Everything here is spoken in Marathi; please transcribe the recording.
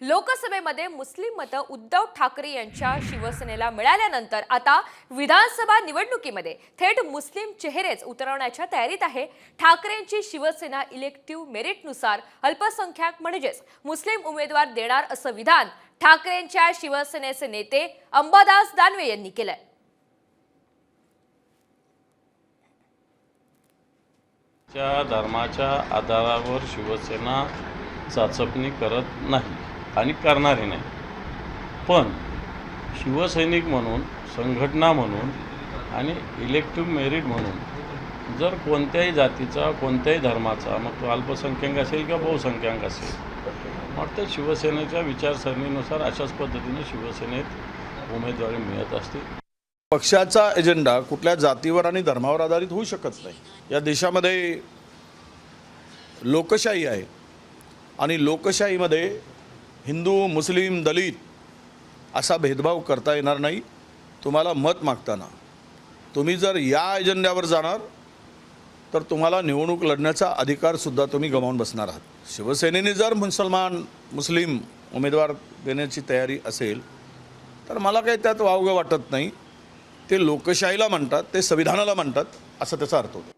लोकसभेमध्ये मुस्लिम मतं उद्धव ठाकरे यांच्या शिवसेनेला मिळाल्यानंतर आता विधानसभा निवडणुकीमध्ये थेट मुस्लिम चेहरेच उतरवण्याच्या तयारीत आहे. ठाकरेंची शिवसेना इलेक्टिव्ह मेरिटनुसार अल्पसंख्याक म्हणजेच मुस्लिम उमेदवार देणार असं विधान ठाकरेंच्या शिवसेनेचे नेते अंबादास दानवे यांनी केलंय. धर्माच्या आधारावर शिवसेना चाचपणी करत नाही. आणि करणारही नाही. पण शिवसैनिक म्हणून संघटना म्हणून आणि इलेक्टिव्ह मेरिट म्हणून जर कोणत्याही जातीचा कोणत्याही धर्माचा मग तो अल्पसंख्याक असेल किंवा बहुसंख्याक असेल मग ते शिवसेनेच्या विचारसरणीनुसार अशाच पद्धतीने शिवसेनेत उमेदवारी मिळत असते. पक्षाचा एजेंडा कुठल्या जातीवर आणि धर्मावर आधारित होऊ शकत नाही. या देशामध्ये लोकशाही आहे आणि लोकशाहीमध्ये हिंदू मुस्लिम दलित असा भेदभाव करता येणार नाही. तुम्हाला मत मागताना. तुम्ही जर या एजेंड्यावर जाणार तर तुम्हाला निवडणूक लढण्याचा अधिकारसुद्धा तुम्ही गमावून बसणार आहात. शिवसेनेने जर मुसलमान मुस्लिम उमेदवार देण्याची तयारी असेल तर मला काही त्यात वावगं वाटत नाही. ते लोकशाहीला म्हणतात ते संविधानाला म्हणतात असा त्याचा अर्थ होतो.